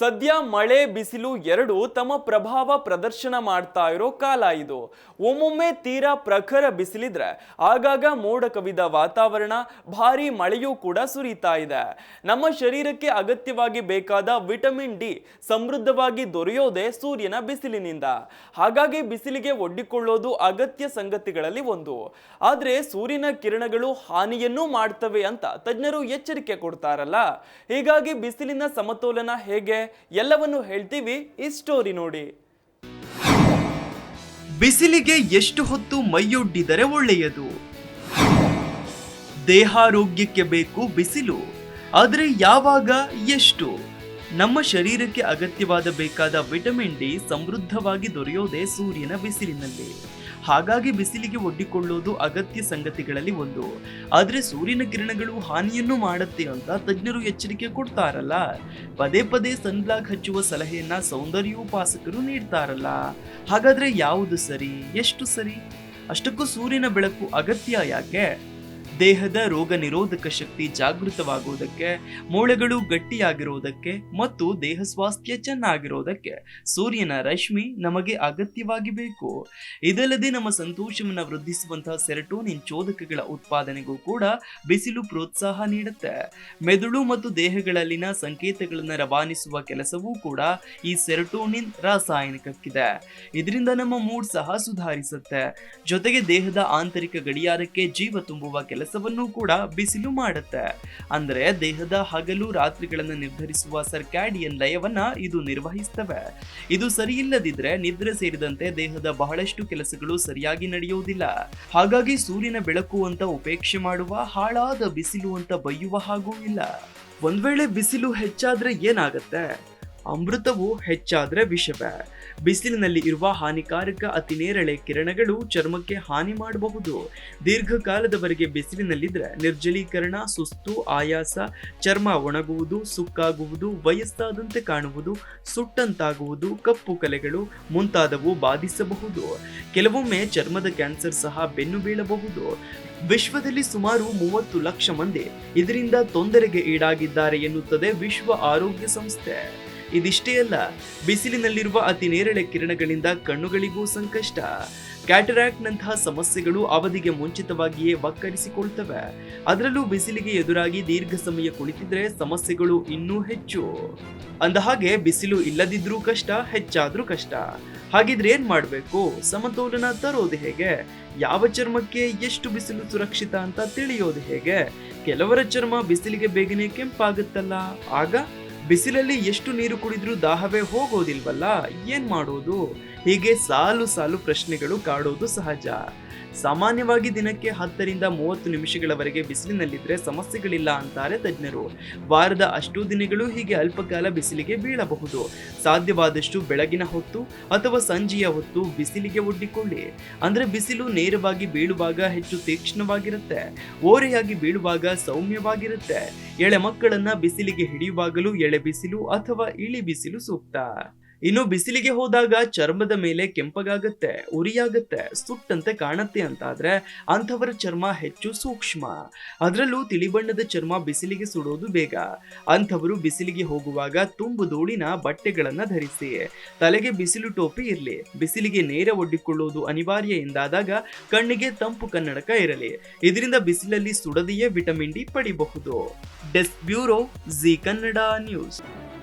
ಸದ್ಯ ಮಳೆ ಬಿಸಿಲು ಎರಡು ತಮ್ಮ ಪ್ರಭಾವ ಪ್ರದರ್ಶನ ಮಾಡ್ತಾ ಇರೋ ಕಾಲ ಇದು. ಒಮ್ಮೊಮ್ಮೆ ತೀರಾ ಪ್ರಖರ ಬಿಸಿಲಿದ್ರೆ ಆಗಾಗ ಮೋಡ ಕವಿದ ವಾತಾವರಣ, ಭಾರಿ ಮಳೆಯೂ ಕೂಡ ಸುರಿತಾ ಇದೆ. ನಮ್ಮ ಶರೀರಕ್ಕೆ ಅಗತ್ಯವಾಗಿ ಬೇಕಾದ ವಿಟಮಿನ್ ಡಿ ಸಮೃದ್ಧವಾಗಿ ದೊರೆಯೋದೇ ಸೂರ್ಯನ ಬಿಸಿಲಿನಿಂದ. ಹಾಗಾಗಿ ಬಿಸಿಲಿಗೆ ಒಡ್ಡಿಕೊಳ್ಳೋದು ಅಗತ್ಯ ಸಂಗತಿಗಳಲ್ಲಿ ಒಂದು. ಆದರೆ ಸೂರ್ಯನ ಕಿರಣಗಳು ಹಾನಿಯನ್ನೂ ಮಾಡ್ತವೆ ಅಂತ ತಜ್ಞರು ಎಚ್ಚರಿಕೆ ಕೊಡ್ತಾರಲ್ಲ. ಹೀಗಾಗಿ ಬಿಸಿಲಿನ ಸಮತೋಲನ ಹೇಗೆ? ಎಲ್ಲವನ್ನು ಹೇಳ್ತೀವಿ ಈ ಸ್ಟೋರಿ ನೋಡಿ. ಬಿಸಿಲಿಗೆ ಎಷ್ಟು ಹೊತ್ತು ಮೈಯೊಡ್ಡಿದರೆ ಒಳ್ಳೆಯದು? ದೇಹಾರೋಗ್ಯಕ್ಕೆ ಬೇಕು ಬಿಸಿಲು, ಆದರೆ ಯಾವಾಗ ಎಷ್ಟು? ನಮ್ಮ ಶರೀರಕ್ಕೆ ಅಗತ್ಯವಾದ ಬೇಕಾದ ವಿಟಮಿನ್ ಡಿ ಸಮೃದ್ಧವಾಗಿ ದೊರೆಯೋದೇ ಸೂರ್ಯನ ಬಿಸಿಲಿನಲ್ಲಿ. ಹಾಗಾಗಿ ಬಿಸಿಲಿಗೆ ಒಡ್ಡಿಕೊಳ್ಳೋದು ಅಗತ್ಯ ಸಂಗತಿಗಳಲ್ಲಿ ಒಂದು. ಆದ್ರೆ ಸೂರ್ಯನ ಕಿರಣಗಳು ಹಾನಿಯನ್ನು ಮಾಡುತ್ತೆ ಅಂತ ತಜ್ಞರು ಎಚ್ಚರಿಕೆ ಕೊಡ್ತಾರಲ್ಲ. ಪದೇ ಪದೇ ಸನ್ಬ್ಲಾಕ್ ಹಚ್ಚುವ ಸಲಹೆಯನ್ನ ಸೌಂದರ್ಯೋಪಾಸಕರು ನೀಡ್ತಾರಲ್ಲ. ಹಾಗಾದ್ರೆ ಯಾವುದು ಸರಿ, ಎಷ್ಟು ಸರಿ? ಅಷ್ಟಕ್ಕೂ ಸೂರ್ಯನ ಬೆಳಕು ಅಗತ್ಯ ಯಾಕೆ? ದೇಹದ ರೋಗ ನಿರೋಧಕ ಶಕ್ತಿ ಜಾಗೃತವಾಗುವುದಕ್ಕೆ, ಮೂಳೆಗಳು ಗಟ್ಟಿಯಾಗಿರುವುದಕ್ಕೆ ಮತ್ತು ದೇಹ ಸ್ವಾಸ್ಥ್ಯ ಚೆನ್ನಾಗಿರೋದಕ್ಕೆ ಸೂರ್ಯನ ರಶ್ಮಿ ನಮಗೆ ಅಗತ್ಯವಾಗಿ ಬೇಕು. ಇದಲ್ಲದೆ ನಮ್ಮ ಸಂತೋಷವನ್ನು ವೃದ್ಧಿಸುವಂತಹ ಸೆರಟೋನಿನ್ ಚೋದಕಗಳ ಉತ್ಪಾದನೆಗೂ ಕೂಡ ಬಿಸಿಲು ಪ್ರೋತ್ಸಾಹ ನೀಡುತ್ತೆ. ಮೆದುಳು ಮತ್ತು ದೇಹಗಳಲ್ಲಿನ ಸಂಕೇತಗಳನ್ನು ರವಾನಿಸುವ ಕೆಲಸವೂ ಕೂಡ ಈ ಸೆರಟೋನಿನ್ ರಾಸಾಯನಿಕಕ್ಕಿದೆ. ಇದರಿಂದ ನಮ್ಮ ಮೂಡ್ ಸಹ ಸುಧಾರಿಸುತ್ತೆ. ಜೊತೆಗೆ ದೇಹದ ಆಂತರಿಕ ಗಡಿಯಾರಕ್ಕೆ ಜೀವ ತುಂಬುವ ಕೆಲಸವನ್ನು ಕೂಡ ಬಿಸಿಲು ಮಾಡುತ್ತೆ. ಅಂದ್ರೆ ದೇಹದ ಹಗಲು ರಾತ್ರಿಗಳನ್ನು ನಿರ್ಧರಿಸುವ ಸರ್ಕ್ಯಾಡಿಯನ್ ಲಯವನ್ನ ಇದು ನಿರ್ವಹಿಸ್ತವೆ. ಇದು ಸರಿಯಿಲ್ಲದಿದ್ರೆ ನಿದ್ರೆ ಸೇರಿದಂತೆ ದೇಹದ ಬಹಳಷ್ಟು ಕೆಲಸಗಳು ಸರಿಯಾಗಿ ನಡೆಯುವುದಿಲ್ಲ. ಹಾಗಾಗಿ ಸೂರ್ಯನ ಬೆಳಕು ಅಂತ ಉಪೇಕ್ಷೆ ಮಾಡುವ, ಹಾಳಾದ ಬಿಸಿಲು ಅಂತ ಬೈಯುವ ಹಾಗೂ ಇಲ್ಲ. ಒಂದ್ ವೇಳೆ ಬಿಸಿಲು ಹೆಚ್ಚಾದ್ರೆ ಏನಾಗತ್ತೆ? ಅಮೃತವು ಹೆಚ್ಚಾದ್ರೆ ವಿಷವೇ. ಬಿಸಿಲಿನಲ್ಲಿ ಇರುವ ಹಾನಿಕಾರಕ ಅತಿನೇರಳೆ ಕಿರಣಗಳು ಚರ್ಮಕ್ಕೆ ಹಾನಿ ಮಾಡಬಹುದು. ದೀರ್ಘಕಾಲದವರೆಗೆ ಬಿಸಿಲಿನಲ್ಲಿದ್ದರೆ ನಿರ್ಜಲೀಕರಣ, ಸುಸ್ತು, ಆಯಾಸ, ಚರ್ಮ ಒಣಗುವುದು, ಸುಕ್ಕಾಗುವುದು, ವಯಸ್ಸಾದಂತೆ ಕಾಣುವುದು, ಸುಟ್ಟಂತಾಗುವುದು, ಕಪ್ಪು ಕಲೆಗಳು ಮುಂತಾದವು ಬಾಧಿಸಬಹುದು. ಕೆಲವೊಮ್ಮೆ ಚರ್ಮದ ಕ್ಯಾನ್ಸರ್ ಸಹ ಬೆನ್ನು ಬೀಳಬಹುದು. ವಿಶ್ವದಲ್ಲಿ ಸುಮಾರು ಮೂವತ್ತು ಲಕ್ಷ ಮಂದಿ ಇದರಿಂದ ತೊಂದರೆಗೆ ಈಡಾಗಿದ್ದಾರೆ ಎನ್ನುತ್ತದೆ ವಿಶ್ವ ಆರೋಗ್ಯ ಸಂಸ್ಥೆ. ಇದಿಷ್ಟೇ ಅಲ್ಲ, ಬಿಸಿಲಿನಲ್ಲಿರುವ ಅತಿ ನೇರಳೆ ಕಿರಣಗಳಿಂದ ಕಣ್ಣುಗಳಿಗೂ ಸಂಕಷ್ಟ. ಕ್ಯಾಟರಾಕ್ಟ್ನಂತಹ ಸಮಸ್ಯೆಗಳು ಅವಧಿಗೆ ಮುಂಚಿತವಾಗಿಯೇ ವಕ್ಕರಿಸಿಕೊಳ್ತವೆ. ಅದರಲ್ಲೂ ಬಿಸಿಲಿಗೆ ಎದುರಾಗಿ ದೀರ್ಘ ಸಮಯ ಕುಳಿತಿದ್ರೆ ಸಮಸ್ಯೆಗಳು ಇನ್ನೂ ಹೆಚ್ಚು. ಅಂದಹಾಗೆ, ಬಿಸಿಲು ಇಲ್ಲದಿದ್ರೂ ಕಷ್ಟ, ಹೆಚ್ಚಾದ್ರೂ ಕಷ್ಟ. ಹಾಗಿದ್ರೆ ಏನ್ ಮಾಡಬೇಕು? ಸಮತೋಲನ ತರೋದು ಹೇಗೆ? ಯಾವ ಚರ್ಮಕ್ಕೆ ಎಷ್ಟು ಬಿಸಿಲು ಸುರಕ್ಷಿತ ಅಂತ ತಿಳಿಯೋದು ಹೇಗೆ? ಕೆಲವರ ಚರ್ಮ ಬಿಸಿಲಿಗೆ ಬೇಗನೆ ಕೆಂಪಾಗುತ್ತಲ್ಲ. ಆಗ ಬಿಸಿಲಲ್ಲಿ ಎಷ್ಟು ನೀರು ಕುಡಿದ್ರೂ ದಾಹವೇ ಹೋಗೋದಿಲ್ವಲ್ಲ? ಏನ್ ಮಾಡೋದು? ಹೀಗೆ ಸಾಲು ಸಾಲು ಪ್ರಶ್ನೆಗಳು ಕಾಡೋದು ಸಹಜ. ಸಾಮಾನ್ಯವಾಗಿ ದಿನಕ್ಕೆ ಹತ್ತರಿಂದ ಮೂವತ್ತು ನಿಮಿಷಗಳವರೆಗೆ ಬಿಸಿಲಿನಲ್ಲಿದ್ರೆ ಸಮಸ್ಯೆಗಳಿಲ್ಲ ಅಂತಾರೆ ತಜ್ಞರು. ವಾರದ ಅಷ್ಟು ದಿನಗಳು ಹೀಗೆ ಅಲ್ಪಕಾಲ ಬಿಸಿಲಿಗೆ ಬೀಳಬಹುದು. ಸಾಧ್ಯವಾದಷ್ಟು ಬೆಳಗಿನ ಹೊತ್ತು ಅಥವಾ ಸಂಜೆಯ ಹೊತ್ತು ಬಿಸಿಲಿಗೆ ಒಡ್ಡಿಕೊಳ್ಳಿ. ಅಂದ್ರೆ ಬಿಸಿಲು ನೇರವಾಗಿ ಬೀಳುವಾಗ ಹೆಚ್ಚು ತೀಕ್ಷ್ಣವಾಗಿರುತ್ತೆ. ಓರೆಯಾಗಿ ಬೀಳುವಾಗ ಸೌಮ್ಯವಾಗಿರುತ್ತೆ. ಎಳೆ ಮಕ್ಕಳನ್ನ ಬಿಸಿಲಿಗೆ ಹಿಡಿಯುವಾಗಲೂ ಎಳೆ ಬಿಸಿಲು ಅಥವಾ ಇಳಿ ಬಿಸಿಲು ಸೂಕ್ತ. ಇನ್ನು ಬಿಸಿಲಿಗೆ ಹೋದಾಗ ಚರ್ಮದ ಮೇಲೆ ಕೆಂಪಗಾಗತ್ತೆ, ಉರಿಯಾಗತ್ತೆ, ಸುಟ್ಟಂತೆ ಕಾಣತ್ತೆ ಅಂತಾದ್ರೆ ಅಂಥವರ ಚರ್ಮ ಹೆಚ್ಚು ಸೂಕ್ಷ್ಮ. ಅದರಲ್ಲೂ ತಿಳಿಬಣ್ಣದ ಚರ್ಮ ಬಿಸಿಲಿಗೆ ಸುಡೋದು ಬೇಗ. ಅಂಥವರು ಬಿಸಿಲಿಗೆ ಹೋಗುವಾಗ ತುಂಬು ಧೂಳಿನ ಬಟ್ಟೆಗಳನ್ನ ಧರಿಸಿ. ತಲೆಗೆ ಬಿಸಿಲು ಟೋಪಿ ಇರಲಿ, ಬಿಸಿಲಿಗೆ ನೇರ ಒಡ್ಡಿಕೊಳ್ಳುವುದು ಅನಿವಾರ್ಯ ಎಂದಾದಾಗ ಕಣ್ಣಿಗೆ ತಂಪು ಕನ್ನಡಕ ಇರಲಿ. ಇದರಿಂದ ಬಿಸಿಲಲ್ಲಿ ಸುಡದೆಯೇ ವಿಟಮಿನ್ ಡಿ ಪಡಿಬಹುದು. Desk bureau, Zee Kannada news.